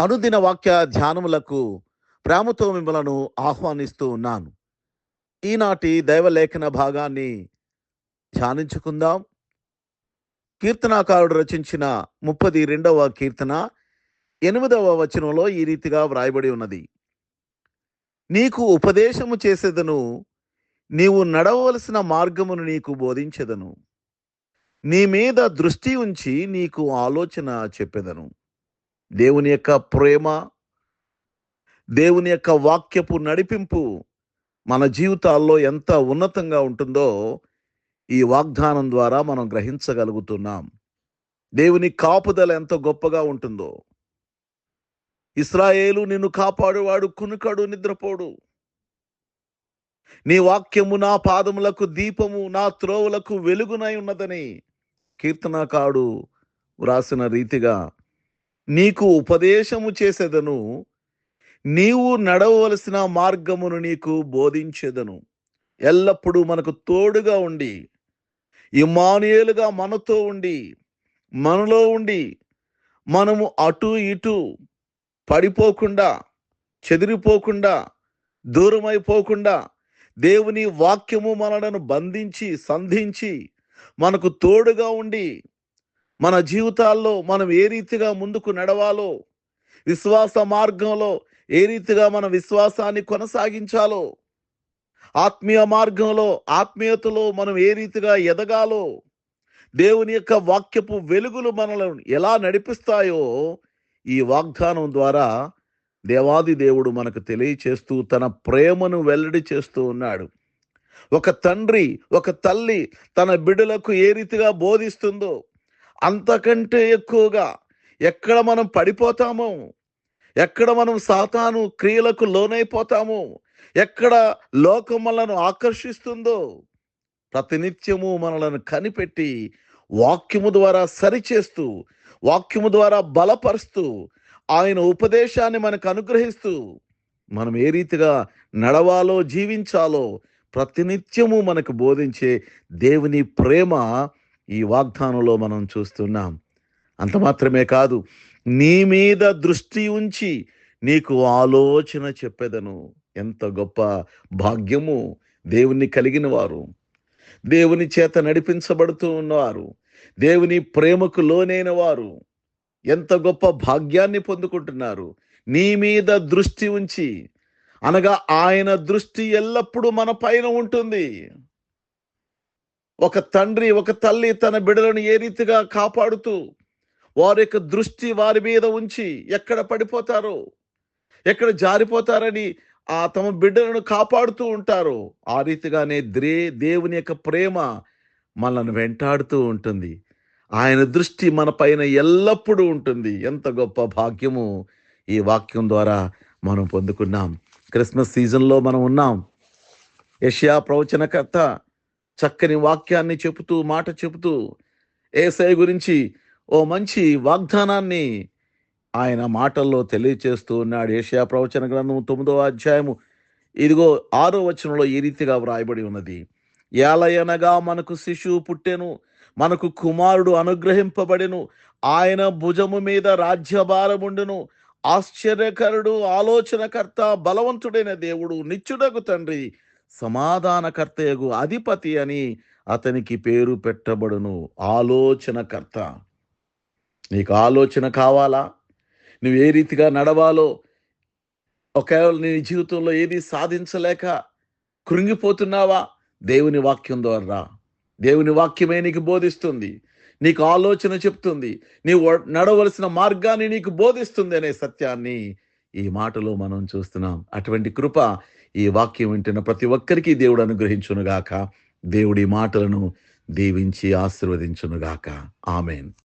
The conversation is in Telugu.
అనుదిన వాక్య ధ్యానములకు ప్రేమతో మిమ్మలను ఆహ్వానిస్తూ ఉన్నాను. ఈనాటి దైవలేఖన భాగాన్ని ధ్యానించుకుందాం. కీర్తనాకారుడు రచించిన ముప్పది రెండవ కీర్తన ఎనిమిదవ వచనంలో ఈ రీతిగా వ్రాయబడి ఉన్నది. నీకు ఉపదేశము చేసేదను నీవు నడవలసిన మార్గమును నీకు బోధించెదను. నీ మీద దృష్టి ఉంచి నీకు ఆలోచన చెప్పెదను. దేవుని యొక్క ప్రేమ దేవుని యొక్క వాక్యపు నడిపింపు మన జీవితాల్లో ఎంత ఉన్నతంగా ఉంటుందో ఈ వాగ్దానం ద్వారా మనం గ్రహించగలుగుతున్నాం. దేవుని కాపుదల ఎంత గొప్పగా ఉంటుందో. ఇస్రాయేలు నిన్ను కాపాడువాడు కునుకడు నిద్రపోడు. నీ వాక్యము నా పాదములకు దీపము నా త్రోవులకు వెలుగునై ఉన్నదని కీర్తనకాడు వ్రాసిన రీతిగా నీకు ఉపదేశము చేసేదను నీవు నడవలసిన మార్గమును నీకు బోధించేదను. ఎల్లప్పుడూ మనకు తోడుగా ఉండి ఇమానుయేలుగా మనతో ఉండి మనలో ఉండి మనము అటు ఇటు పడిపోకుండా చెదిరిపోకుండా దూరమైపోకుండా దేవుని వాక్యము మనలను బంధించి సంధించి మనకు తోడుగా ఉండి మన జీవితాల్లో మనం ఏ రీతిగా ముందుకు నడవాలో విశ్వాస మార్గంలో ఏ రీతిగా మన విశ్వాసాన్ని కొనసాగించాలో ఆత్మీయ మార్గంలో ఆత్మీయతలో మనం ఏ రీతిగా ఎదగాలో దేవుని యొక్క వాక్యపు వెలుగులు మనలను ఎలా నడిపిస్తాయో ఈ వాగ్దానం ద్వారా దేవాది దేవుడు మనకు తెలియచేస్తూ తన ప్రేమను వెల్లడి చేస్తూ ఉన్నాడు. ఒక తండ్రి ఒక తల్లి తన బిడ్డలకు ఏ రీతిగా బోధిస్తుందో అంతకంటే ఎక్కువగా ఎక్కడ మనం పడిపోతామో ఎక్కడ మనం సాతాను క్రియలకు లోనైపోతామో ఎక్కడ లోకం మనలను ఆకర్షిస్తుందో ప్రతినిత్యము మనలను కనిపెట్టి వాక్యము ద్వారా సరిచేస్తూ వాక్యము ద్వారా బలపరుస్తూ ఆయన ఉపదేశాన్ని మనకు అనుగ్రహిస్తూ మనం ఏ రీతిగా నడవాలో జీవించాలో ప్రతినిత్యము మనకు బోధించే దేవుని ప్రేమ ఈ వాగ్దానంలో మనం చూస్తున్నాం. అంత మాత్రమే కాదు నీ మీద దృష్టి ఉంచి నీకు ఆలోచన చెప్పేదను. ఎంత గొప్ప భాగ్యము దేవుని కలిగిన వారు. దేవుని చేత నడిపించబడుతూ ఉన్నవారు. దేవుని ప్రేమకు లోనైన వారు. ఎంత గొప్ప భాగ్యాన్ని పొందుకుంటున్నారు. నీ మీద దృష్టి ఉంచి. అనగా ఆయన దృష్టి ఎల్లప్పుడూ మన పైన ఉంటుంది. ఒక తండ్రి ఒక తల్లి తన బిడలను ఏ రీతిగా కాపాడుతూ వారి యొక్క దృష్టి వారి మీద ఉంచి ఎక్కడ పడిపోతారో ఎక్కడ జారిపోతారని ఆ తమ బిడ్డలను కాపాడుతూ ఉంటారు ఆ రీతిగానే ద్రే దేవుని యొక్క ప్రేమ మనల్ని వెంటాడుతూ ఉంటుంది. ఆయన దృష్టి మన పైన ఎల్లప్పుడూ ఉంటుంది. ఎంత గొప్ప భాగ్యము ఈ వాక్యం ద్వారా మనం పొందుకున్నాం. క్రిస్మస్ సీజన్లో మనం ఉన్నాం. ఏషియా ప్రవచనకర్త చక్కని వాక్యాన్ని చెబుతూ మాట చెబుతూ ఏసై గురించి ఓ మంచి వాగ్దానాన్ని ఆయన మాటల్లో తెలియచేస్తూ ఉన్నాడు. ఏషియా ప్రవచన గ్రంథం తొమ్మిదో అధ్యాయము. ఇదిగో ఆరో వచనంలో ఈ రీతిగా వ్రాయబడి ఉన్నది. ఏలయనగా మనకు శిశువు పుట్టెను మనకు కుమారుడు అనుగ్రహింపబడెను ఆయన భుజము మీద రాజ్యభారముండును. ఆశ్చర్యకరుడు ఆలోచనకర్త బలవంతుడైన దేవుడు నిత్యుడకు తండ్రి సమాధానకర్తయగు అధిపతి అని అతనికి పేరు పెట్టబడును. ఆలోచనకర్త. నీకు ఆలోచన కావాలా? నువ్వు ఏ రీతిగా నడవాలో? ఒకవేళ నీ జీవితంలో ఏది సాధించలేక కృంగిపోతున్నావా? దేవుని వాక్యం ద్వారా. దేవుని వాక్యమే నీకు బోధిస్తుంది. నీకు ఆలోచన చెప్తుంది. నీవు నడవలసిన మార్గాన్ని నీకు బోధిస్తుంది అనే సత్యాన్ని ఈ మాటలో మనం చూస్తున్నాం. అటువంటి కృప ఈ వాక్యం వింటున్న ప్రతి ఒక్కరికి దేవుడు అనుగ్రహించునుగాక. దేవుడి మాటలను దీవించి ఆశీర్వదించునుగాక. ఆమెన్.